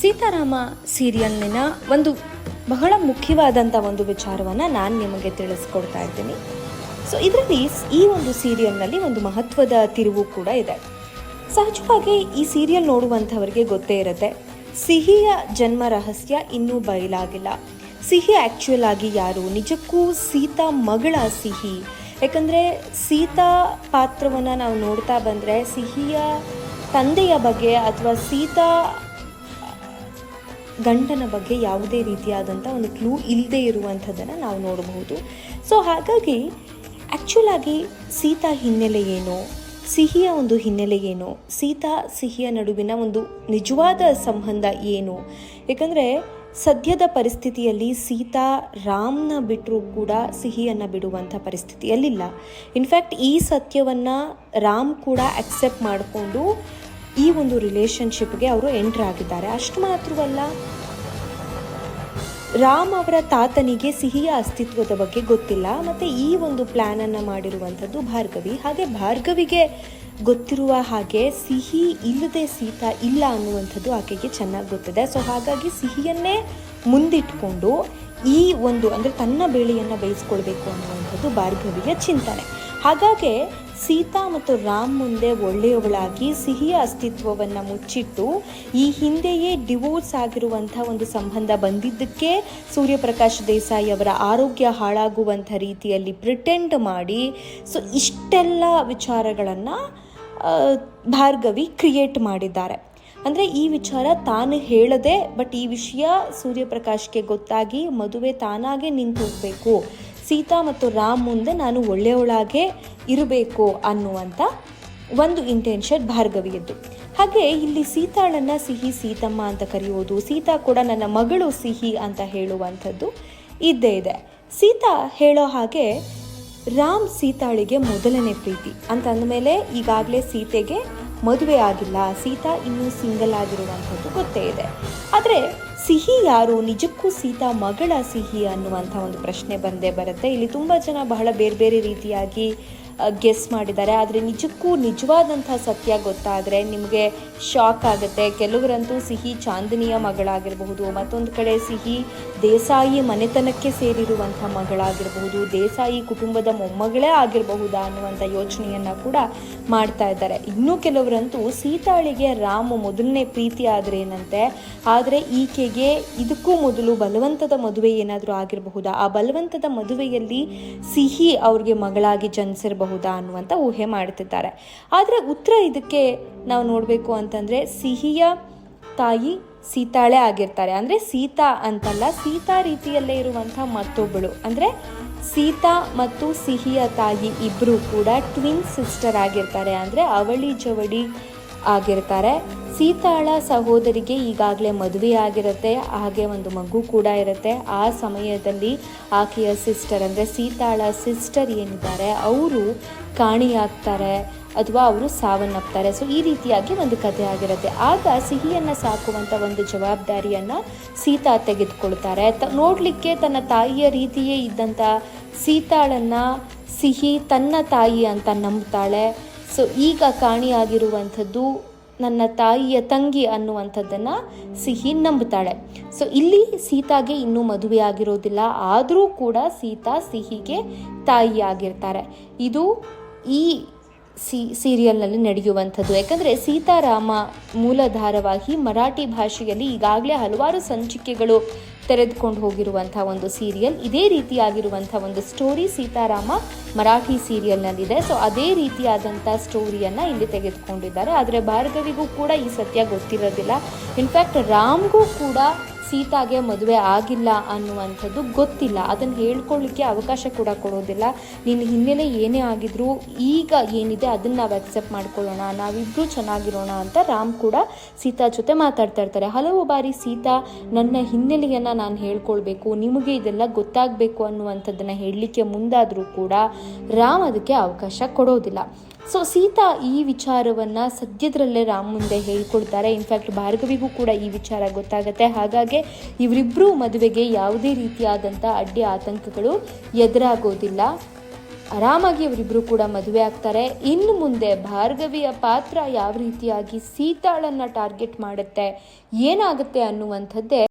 ಸೀತಾರಾಮ ಸೀರಿಯಲ್ನ ಒಂದು ಬಹಳ ಮುಖ್ಯವಾದಂಥ ಒಂದು ವಿಚಾರವನ್ನು ನಾನು ನಿಮಗೆ ತಿಳಿಸ್ಕೊಡ್ತಾ ಇದ್ದೀನಿ. ಸೊ ಇದರಲ್ಲಿ ಈ ಒಂದು ಸೀರಿಯಲ್ನಲ್ಲಿ ಒಂದು ಮಹತ್ವದ ತಿರುವು ಕೂಡ ಇದೆ. ಸಹಜವಾಗಿ ಈ ಸೀರಿಯಲ್ ನೋಡುವಂಥವ್ರಿಗೆ ಗೊತ್ತೇ ಇರುತ್ತೆ. ಸಿಹಿಯ ಜನ್ಮ ರಹಸ್ಯ ಇನ್ನೂ ಬಯಲಾಗಿಲ್ಲ. ಸಿಹಿ ಆ್ಯಕ್ಚುಯಲ್ ಆಗಿ ಯಾರು? ನಿಜಕ್ಕೂ ಸೀತಾ ಮಗಳ ಸಿಹಿ. ಯಾಕಂದರೆ ಸೀತಾ ಪಾತ್ರವನ್ನು ನಾವು ನೋಡ್ತಾ ಬಂದರೆ ಸಿಹಿಯ ತಂದೆಯ ಬಗ್ಗೆ ಅಥವಾ ಸೀತಾ ಗಂಡನ ಬಗ್ಗೆ ಯಾವುದೇ ರೀತಿಯಾದಂಥ ಒಂದು ಕ್ಲೂ ಇಲ್ಲದೆ ಇರುವಂಥದ್ದನ್ನು ನಾವು ನೋಡಬಹುದು. ಸೊ ಹಾಗಾಗಿ ಆ್ಯಕ್ಚುಲ್ ಆಗಿ ಸೀತಾ ಹಿನ್ನೆಲೆ ಏನು? ಸಿಹಿಯ ಒಂದು ಹಿನ್ನೆಲೆ ಏನು? ಸೀತಾ, ಸಿಹಿಯ ನಡುವಿನ ಒಂದು ನಿಜವಾದ ಸಂಬಂಧ ಏನು? ಏಕೆಂದರೆ ಸದ್ಯದ ಪರಿಸ್ಥಿತಿಯಲ್ಲಿ ಸೀತಾ ರಾಮ್ನ ಬಿಟ್ಟರೂ ಕೂಡ ಸಿಹಿಯನ್ನು ಬಿಡುವಂಥ ಪರಿಸ್ಥಿತಿಯಲ್ಲಿಲ್ಲ. ಇನ್ಫ್ಯಾಕ್ಟ್ ಈ ಸತ್ಯವನ್ನು ರಾಮ್ ಕೂಡ ಅಕ್ಸೆಪ್ಟ್ ಮಾಡಿಕೊಂಡು ಈ ಒಂದು ರಿಲೇಶನ್ಶಿಪ್ಗೆ ಅವರು ಎಂಟ್ರ್ ಆಗಿದ್ದಾರೆ. ಅಷ್ಟು ಮಾತ್ರವಲ್ಲ, ರಾಮ್ ಅವರ ತಾತನಿಗೆ ಸಿಹಿಯ ಅಸ್ತಿತ್ವದ ಬಗ್ಗೆ ಗೊತ್ತಿಲ್ಲ. ಮತ್ತು ಈ ಒಂದು ಪ್ಲ್ಯಾನನ್ನು ಮಾಡಿರುವಂಥದ್ದು ಭಾರ್ಗವಿ. ಹಾಗೆ ಭಾರ್ಗವಿಗೆ ಗೊತ್ತಿರುವ ಹಾಗೆ ಸಿಹಿ ಇಲ್ಲದೆ ಸೀತಾ ಇಲ್ಲ ಅನ್ನುವಂಥದ್ದು ಆಕೆಗೆ ಚೆನ್ನಾಗಿ ಗೊತ್ತಿದೆ. ಸೊ ಹಾಗಾಗಿ ಸಿಹಿಯನ್ನೇ ಮುಂದಿಟ್ಕೊಂಡು ಈ ಒಂದು, ಅಂದರೆ ತನ್ನ ಬೇಳೆಯನ್ನು ಬೇಯಿಸ್ಕೊಳ್ಬೇಕು ಅನ್ನುವಂಥದ್ದು ಭಾರ್ಗವಿಯ ಚಿಂತನೆ. ಹಾಗಾಗಿ ಸೀತಾ ಮತ್ತು ರಾಮ್ ಮುಂದೆ ಒಳ್ಳೆಯವಳಾಗಿ ಸಿಹಿಯ ಅಸ್ತಿತ್ವವನ್ನು ಮುಚ್ಚಿಟ್ಟು ಈ ಹಿಂದೆಯೇ ಡಿವೋರ್ಸ್ ಆಗಿರುವಂಥ ಒಂದು ಸಂಬಂಧ ಬಂದಿದ್ದಕ್ಕೆ ಸೂರ್ಯಪ್ರಕಾಶ್ ದೇಸಾಯಿ ಅವರ ಆರೋಗ್ಯ ಹಾಳಾಗುವಂಥ ರೀತಿಯಲ್ಲಿ ಪ್ರಿಟೆಂಡ್ ಮಾಡಿ ಸೊ ಇಷ್ಟೆಲ್ಲ ವಿಚಾರಗಳನ್ನು ಭಾರ್ಗವಿ ಕ್ರಿಯೇಟ್ ಮಾಡಿದ್ದಾರೆ. ಅಂದರೆ ಈ ವಿಚಾರ ತಾನು ಹೇಳದೆ ಬಟ್ ಈ ವಿಷಯ ಸೂರ್ಯಪ್ರಕಾಶ್ಗೆ ಗೊತ್ತಾಗಿ ಮದುವೆ ತಾನಾಗೆ ನಿಂತು ಹೋಗಬೇಕು ಸೀತಾ ಮತ್ತು ರಾಮ್ ಮುಂದೆ ನಾನು ಒಳ್ಳೆಯವಳಾಗೆ ಇರಬೇಕು ಅನ್ನುವಂಥ ಒಂದು ಇಂಟೆನ್ಷನ್ ಭಾರ್ಗವಿಯದ್ದು. ಹಾಗೆ ಇಲ್ಲಿ ಸೀತಾಳನ್ನು ಸಿಹಿ ಸೀತಮ್ಮ ಅಂತ ಕರೆಯೋದು ಸೀತಾ ಕೂಡ ನನ್ನ ಮಗಳು ಸಿಹಿ ಅಂತ ಹೇಳುವಂಥದ್ದು ಇದ್ದೇ ಇದೆ. ಸೀತಾ ಹೇಳೋ ಹಾಗೆ ರಾಮ್ ಸೀತಾಳಿಗೆ ಮೊದಲನೇ ಪ್ರೀತಿ. ಅಂತ ಅಂದಮೇಲೆ ಈಗಾಗಲೇ ಸೀತೆಗೆ ಮದುವೆ ಆಗಿಲ್ಲ, ಸೀತಾ ಇನ್ನೂ ಸಿಂಗಲ್ ಆಗಿರುವಂಥದ್ದು ಗೊತ್ತೇ ಇದೆ. ಆದರೆ ಸಿಹಿ ಯಾರು? ನಿಜಕ್ಕೂ ಸೀತಾ ಮಗಳ ಸಿಹಿ ಅನ್ನುವಂಥ ಒಂದು ಪ್ರಶ್ನೆ ಬಂದೇ ಬರುತ್ತೆ. ಇಲ್ಲಿ ತುಂಬ ಜನ ಬಹಳ ಬೇರೆ ಬೇರೆ ರೀತಿಯಾಗಿ ಗೆಸ್ ಮಾಡಿದ್ದಾರೆ. ಆದರೆ ನಿಜಕ್ಕೂ ನಿಜವಾದಂಥ ಸತ್ಯ ಗೊತ್ತಾದರೆ ನಿಮಗೆ ಶಾಕ್ ಆಗುತ್ತೆ. ಕೆಲವರಂತೂ ಸಿಹಿ ಚಾಂದಿನಿಯ ಮಗಳಾಗಿರಬಹುದು, ಮತ್ತೊಂದು ಕಡೆ ಸಿಹಿ ದೇಸಾಯಿ ಮನೆತನಕ್ಕೆ ಸೇರಿರುವಂಥ ಮಗಳಾಗಿರಬಹುದು, ದೇಸಾಯಿ ಕುಟುಂಬದ ಮೊಮ್ಮಗಳೇ ಆಗಿರಬಹುದಾ ಅನ್ನುವಂಥ ಯೋಚನೆಯನ್ನು ಕೂಡ ಮಾಡ್ತಾ ಇದ್ದಾರೆ. ಇನ್ನೂ ಕೆಲವರಂತೂ ಸೀತಾಳಿಗೆ ರಾಮ ಮೊದಲನೇ ಪ್ರೀತಿ ಏನಂತೆ? ಆದರೆ ಈಕೆಗೆ ಇದಕ್ಕೂ ಮೊದಲು ಬಲವಂತದ ಮದುವೆ ಏನಾದರೂ ಆಗಿರಬಹುದಾ? ಆ ಬಲವಂತದ ಮದುವೆಯಲ್ಲಿ ಸಿಹಿ ಅವ್ರಿಗೆ ಮಗಳಾಗಿ ಜನಿಸಿರಬಹುದಾ? ಅನ್ನುವಂಥ ಊಹೆ ಮಾಡ್ತಿದ್ದಾರೆ ಆದರೆ ಉತ್ತರ ಇದಕ್ಕೆ ನಾವು ನೋಡಬೇಕು ಅಂತಂದರೆ ಸಿಹಿಯ ತಾಯಿ ಸೀತಾಳೆ ಆಗಿರ್ತಾರೆ. ಅಂದರೆ ಸೀತಾ ಅಂತಲ್ಲ, ಸೀತಾ ರೀತಿಯಲ್ಲೇ ಇರುವಂಥ ಮತ್ತೊಬ್ಬಳು. ಅಂದರೆ ಸೀತಾ ಮತ್ತು ಸಿಹಿಯ ತಾಯಿ ಇಬ್ಬರು ಕೂಡ ಟ್ವಿನ್ ಸಿಸ್ಟರ್ ಆಗಿರ್ತಾರೆ. ಅಂದರೆ ಅವಳಿ ಜವಳಿ ಆಗಿರ್ತಾರೆ. ಸೀತಾಳ ಸಹೋದರಿಗೆ ಈಗಾಗಲೇ ಮದುವೆ ಆಗಿರುತ್ತೆ ಹಾಗೆ ಒಂದು ಮಗು ಕೂಡ ಇರುತ್ತೆ. ಆ ಸಮಯದಲ್ಲಿ ಆಕೆಯ ಸಿಸ್ಟರ್ ಅಂದರೆ ಸೀತಾಳ ಸಿಸ್ಟರ್ ಏನಿದ್ದಾರೆ, ಅವರು ಕಾಣಿಯಾಗ್ತಾರೆ ಅಥವಾ ಅವರು ಸಾವನ್ನಪ್ತಾರೆ. ಸೊ ಈ ರೀತಿಯಾಗಿ ಒಂದು ಕಥೆ ಆಗಿರುತ್ತೆ. ಆಗ ಸಿಹಿಯನ್ನು ಸಾಕುವಂಥ ಒಂದು ಜವಾಬ್ದಾರಿಯನ್ನು ಸೀತಾ ತೆಗೆದುಕೊಳ್ತಾರೆ. ತ, ನೋಡಲಿಕ್ಕೆ ತನ್ನ ತಾಯಿಯ ರೀತಿಯೇ ಇದ್ದಂಥ ಸೀತಾಳನ್ನು ಸಿಹಿ ತನ್ನ ತಾಯಿ ಅಂತ ನಂಬ್ತಾಳೆ. ಸೊ ಈಗ ಕಾಣಿಯಾಗಿರುವಂಥದ್ದು ನನ್ನ ತಾಯಿಯ ತಂಗಿ ಅನ್ನುವಂಥದ್ದನ್ನು ಸಿಹಿ ನಂಬುತ್ತಾಳೆ. ಸೊ ಇಲ್ಲಿ ಸೀತಾಗೆ ಇನ್ನೂ ಮದುವೆ ಆಗಿರೋದಿಲ್ಲ. ಆದರೂ ಕೂಡ ಸೀತಾ ಸಿಹಿಗೆ ತಾಯಿ ಆಗಿರ್ತಾರೆ ಇದು ಈ ಸಿ, ಸೀರಿಯಲ್ನಲ್ಲಿ ನಡೆಯುವಂಥದ್ದು. ಯಾಕಂದರೆ ಸೀತಾರಾಮ ಮೂಲ ಧಾರಾವಾಹಿ ಮರಾಠಿ ಭಾಷೆಯಲ್ಲಿ ಈಗಾಗಲೇ ಹಲವಾರು ಸಂಚಿಕೆಗಳು ತೆರೆದುಕೊಂಡು ಹೋಗಿರುವಂಥ ಒಂದು ಸೀರಿಯಲ್, ಇದೇ ರೀತಿಯಾಗಿರುವಂಥ ಒಂದು ಸ್ಟೋರಿ ಸೀತಾರಾಮ ಮರಾಠಿ ಸೀರಿಯಲ್ನಲ್ಲಿದೆ. ಸೊ, ಅದೇ ರೀತಿಯಾದಂಥ ಸ್ಟೋರಿಯನ್ನು ಇಲ್ಲಿ ತೆಗೆದುಕೊಂಡಿದ್ದಾರೆ. ಆದರೆ ಭಾರ್ಗವಿಗೂ ಕೂಡ ಈ ಸತ್ಯ ಗೊತ್ತಿರೋದಿಲ್ಲ. ಇನ್ಫ್ಯಾಕ್ಟ್ ರಾಮ್ಗೂ ಕೂಡ ಸೀತಾಗೆ ಮದುವೆ ಆಗಿಲ್ಲ ಅನ್ನುವಂಥದ್ದು ಗೊತ್ತಿಲ್ಲ. ಅದನ್ನು ಹೇಳ್ಕೊಳ್ಳಿಕ್ಕೆ ಅವಕಾಶ ಕೂಡ ಕೊಡೋದಿಲ್ಲ. ನಿನ್ನ ಹಿನ್ನೆಲೆ ಏನೇ ಆಗಿದ್ರೂ ಈಗ ಏನಿದೆ ಅದನ್ನು ನಾವು ಅಕ್ಸೆಪ್ಟ್ ಮಾಡ್ಕೊಳ್ಳೋಣ ನಾವಿಬ್ಬರೂ ಚೆನ್ನಾಗಿರೋಣ ಅಂತ ರಾಮ್ ಕೂಡ ಸೀತಾ ಜೊತೆ ಮಾತಾಡ್ತಾ ಇರ್ತಾರೆ. ಹಲವು ಬಾರಿ ಸೀತಾ, ನನ್ನ ಹಿನ್ನೆಲೆಯನ್ನು ನಾನು ಹೇಳ್ಕೊಳ್ಬೇಕು, ನಿಮಗೆ ಇದೆಲ್ಲ ಗೊತ್ತಾಗಬೇಕು ಅನ್ನುವಂಥದ್ದನ್ನು ಹೇಳಲಿಕ್ಕೆ ಮುಂದಾದರೂ ಕೂಡ ರಾಮ್ ಅದಕ್ಕೆ ಅವಕಾಶ ಕೊಡೋದಿಲ್ಲ. ಸೊ ಸೀತಾ ಈ ವಿಚಾರವನ್ನು ಸದ್ಯದರಲ್ಲೇ ರಾಮ್ ಮುಂದೆ ಹೇಳ್ಕೊಡ್ತಾರೆ. ಇನ್ಫ್ಯಾಕ್ಟ್ ಭಾರ್ಗವಿಗೂ ಕೂಡ ಈ ವಿಚಾರ ಗೊತ್ತಾಗುತ್ತೆ. ಹಾಗಾಗಿ ಇವರಿಬ್ಬರೂ ಮದುವೆಗೆ ಯಾವುದೇ ರೀತಿಯಾದಂಥ ಅಡ್ಡಿ ಆತಂಕಗಳು ಎದುರಾಗೋದಿಲ್ಲ. ಆರಾಮಾಗಿ ಅವರಿಬ್ಬರು ಕೂಡ ಮದುವೆ ಆಗ್ತಾರೆ. ಇನ್ನು ಮುಂದೆ ಭಾರ್ಗವಿಯ ಪಾತ್ರ ಯಾವ ರೀತಿಯಾಗಿ ಸೀತಾಳನ್ನ ಟಾರ್ಗೆಟ್ ಮಾಡುತ್ತೆ, ಏನಾಗುತ್ತೆ ಅನ್ನುವಂಥದ್ದೇ